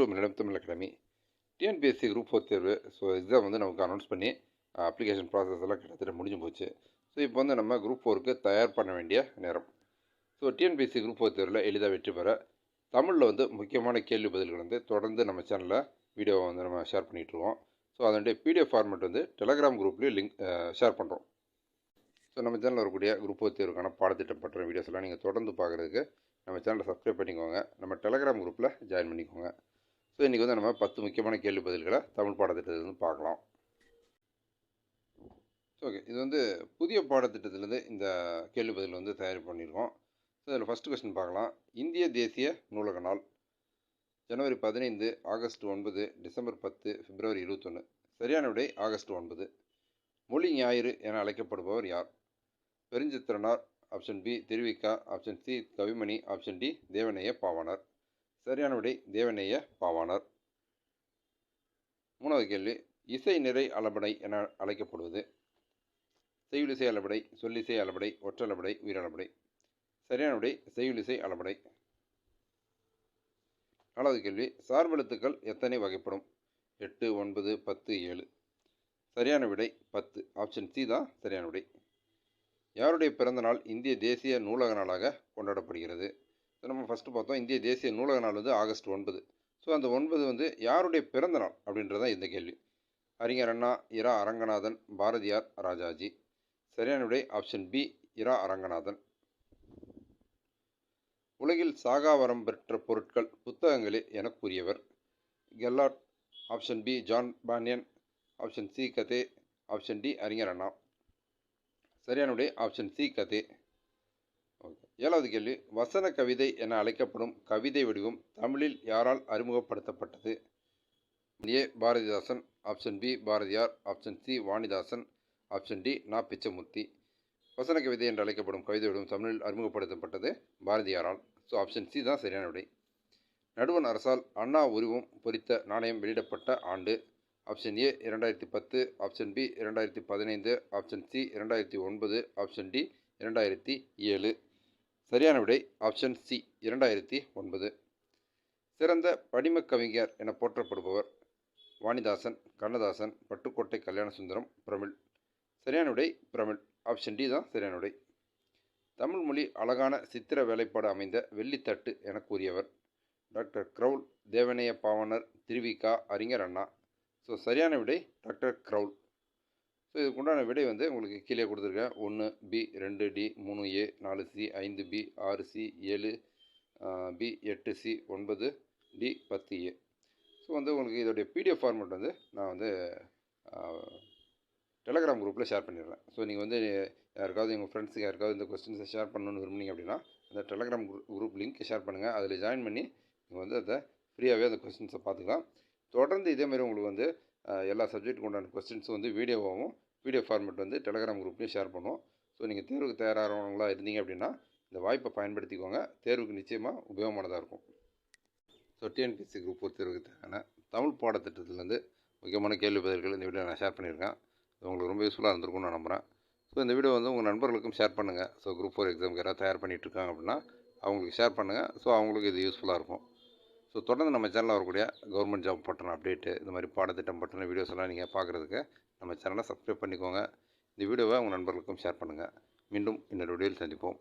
Welcome Nilam Tamil academy TNPSC group four தேர்வு. So exam வந்து நமக்கு அனௌன்ஸ் பண்ணி uh, அப்ளிகேஷன் ப்ராசஸ் எல்லாம் கிட்டத்தட்ட முடிஞ்சு போச்சு. ஸோ இப்போ வந்து நம்ம குரூப் ஃபோருக்கு தயார் பண்ண வேண்டிய நேரம். ஸோ டிஎன்பிஎஸ்சி குரூப் ஃபோர் தேர்வில் எளிதாக வெற்றி பெற தமிழில் வந்து முக்கியமான கேள்வி பதில்கள் வந்து தொடர்ந்து நம்ம சேனலில் வீடியோவை வந்து நம்ம ஷேர் பண்ணிகிட்ருவோம் ஸோ அதனுடைய பிடிஎஃப் ஃபார்மேட் வந்து டெலகிராம் குரூப்லேயும் லிங்க் ஷேர் பண்ணுறோம் ஸோ நம்ம சேனலில் வரக்கூடிய குரூப் ஃபோர் தேர்வுக்கான பாடத்திட்டம் பற்றின வீடியோஸ் எல்லாம் நீங்கள் தொடர்ந்து பார்க்குறதுக்கு நம்ம சேனலை சப்ஸ்கிரைப் பண்ணிக்கோங்க. நம்ம டெலகிராம் குரூப்பில் ஜாயின் பண்ணிக்கோங்க. ஸோ இன்றைக்கி வந்து நம்ம பத்து முக்கியமான கேள்வி பதில்களை தமிழ் பாடத்திட்டத்திலிருந்து பார்க்கலாம். ஓகே இது வந்து புதிய பாடத்திட்டத்திலேருந்து இந்த கேள்வி பதில் வந்து தயார் பண்ணியிருக்கோம். ஸோ இதில் ஃபஸ்ட்டு கொஸ்டின் பார்க்கலாம். இந்திய தேசிய நூலக நாள் ஜனவரி பதினைந்து ஆகஸ்ட் ஒன்பது டிசம்பர் பத்து பிப்ரவரி இருபத்தொன்று சரியான விடை ஆகஸ்ட் ஒன்பது. மொழி ஞாயிறு என அழைக்கப்படுபவர் யார்? Perunchithiranar option B Thiruvika option C Kavimani option D Devaneya Pavanar. சரியான விடை தேவநேய பாவாணர். மூணாவது கேள்வி இசை நிறை அளபடை என அழைக்கப்படுவது. செய்யுளிசை அளபடை சொல்லிசை அளபடை ஒற்றளபடை உயிரளபடை. சரியான விடை செய்யுளிசை அளபடை. நாலாவது கேள்வி சார்பெழுத்துக்கள் எத்தனை வகைப்படும்? எட்டு ஒன்பது பத்து ஏழு. சரியான விடை பத்து. ஆப்ஷன் சி தான் சரியான விடை. யாருடைய பிறந்தநாள் இந்திய தேசிய நூலக நாளாக கொண்டாடப்படுகிறது? ஸோ நம்ம ஃபஸ்ட்டு பார்த்தோம் இந்திய தேசிய நூலக நாள் வந்து ஆகஸ்ட் ஒன்பது. ஸோ அந்த ஒன்பது வந்து யாருடைய பிறந்த நாள் அப்படின்றது தான் இந்த கேள்வி. அறிஞர் அண்ணா இரா அரங்கநாதன் பாரதியார் ராஜாஜி. சரியான விடை ஆப்ஷன் பி இரா அரங்கநாதன். உலகில் சாகாவரம் பெற்ற பொருட்கள் புத்தகங்களே என கூறியவர். Gehlot option B John Bunyan. Option C Goethe. Option D Arignar Anna. சரியான விடை ஆப்ஷன் சி கதே. ஓகே. ஏழாவது கேள்வி வசன கவிதை என அழைக்கப்படும் கவிதை வடிவம் தமிழில் யாரால் அறிமுகப்படுத்தப்பட்டது? A Bharathidasan option B Bharathiyar option C Vanidasan option D Na. Pichamoorthy. வசன கவிதை என்று அழைக்கப்படும் கவிதை வடிவம் தமிழில் அறிமுகப்படுத்தப்பட்டது பாரதியாரால். ஸோ ஆப்ஷன் சி தான் சரியான விடை. நடுவன் அரசால் அண்ணா உருவம் பொறித்த நாணயம் வெளியிடப்பட்ட ஆண்டு. ஆப்ஷன் ஏ இரண்டாயிரத்தி பத்து ஆப்ஷன் பி இரண்டாயிரத்தி பதினைந்து ஆப்ஷன் சி இரண்டாயிரத்தி ஒன்பது ஆப்ஷன் டி இரண்டாயிரத்தி ஏழு. சரியான விடை ஆப்ஷன் சி இரண்டாயிரத்தி ஒன்பது. சிறந்த படிம கவிஞர் என போற்றப்படுபவர் வாணிதாசன் கண்ணதாசன் பட்டுக்கோட்டை கல்யாணசுந்தரம் பிரமிழ். சரியான விடை பிரமிழ். ஆப்ஷன் டி தான் சரியான விடை. தமிழ் மொழி அழகான சித்திர வேலைப்பாடு அமைந்த வெள்ளித்தட்டு என கூறியவர் டாக்டர் க்ரௌல் தேவநேய பாவனர் திருவிகா அறிஞர் அண்ணா. ஸோ சரியான விடை டாக்டர் க்ரௌல். ஸோ இதுக்குண்டான விடை வந்து உங்களுக்கு கீழே கொடுத்துருக்கேன். ஒன்று பி ரெண்டு டி மூணு ஏ நாலு சி ஐந்து பி ஆறு சி ஏழு பி எட்டு சி ஒன்பது டி பத்து ஏ ஸோ வந்து உங்களுக்கு இதோடைய பிடிஎஃப் ஃபார்மெட் வந்து நான் வந்து டெலகிராம் குரூப்பில் ஷேர் பண்ணிடுறேன். ஸோ நீங்கள் வந்து யாருக்காவது எங்கள் ஃப்ரெண்ட்ஸுக்கு யாருக்காவது இந்த கொஸ்டின்ஸை ஷேர் பண்ணணும்னு விரும்புனீங்க அப்படின்னா அந்த டெலகிராம் குரூப் லிங்க் ஷேர் பண்ணுங்கள் அதில் ஜாயின் பண்ணி நீங்கள் வந்து அதை ஃப்ரீயாகவே அந்த கொஸ்டின்ஸை பார்த்துக்கலாம். தொடர்ந்து இதேமாதிரி உங்களுக்கு வந்து எல்லா சப்ஜெக்ட்டுக்கு உண்டான கொஸ்டின்ஸும் வந்து வீடியோவாகவும் வீடியோ ஃபார்மேட் வந்து டெலகிராம் குரூப்லேயும் ஷேர் பண்ணுவோம். ஸோ நீங்கள் தேர்வுக்கு தயாராகிறவங்களா இருந்தீங்க அப்படின்னா இந்த வாய்ப்பை பயன்படுத்திக்கோங்க. தேர்வுக்கு நிச்சயமாக உபயோகமானதாக இருக்கும். ஸோ டிஎன்பிஎஸ்சி குரூப் ஒரு தேர்வுக்கு தேவையான தமிழ் பாடத்திட்டத்துலேருந்து முக்கியமான கேள்வி பதில்கள் இந்த வீடியோ நான் ஷேர் பண்ணியிருக்கேன். உங்களுக்கு ரொம்ப யூஸ்ஃபுல்லாக இருந்திருக்கும்னு நான் நம்புகிறேன் ஸோ இந்த வீடியோ வந்து உங்கள் நண்பர்களுக்கும் ஷேர் பண்ணுங்கள் ஸோ குரூப் ஃபோர் எக்ஸாமுக்கு யாராவது தயார் பண்ணிகிட்ருக்காங்க அப்படின்னா அவங்களுக்கு ஷேர் பண்ணுங்கள் ஸோ அவங்களுக்கு இது யூஸ்ஃபுல்லாக இருக்கும். ஸோ தொடர்ந்து நம்ம சேனலில் வரக்கூடிய கவர்மெண்ட் ஜாப் பற்றின அப்டேட்டு இந்த மாதிரி பாடத்திட்டம் பற்றின வீடியோஸ் எல்லாம் நீங்கள் பார்க்குறதுக்கு நம்ம சேனலை சப்ஸ்கிரைப் பண்ணிக்கோங்க. இந்த வீடியோவை உங்கள் நண்பர்களுக்கும் ஷேர் பண்ணுங்கள் மீண்டும் இன்னொரு வீடியோவில் சந்திப்போம்.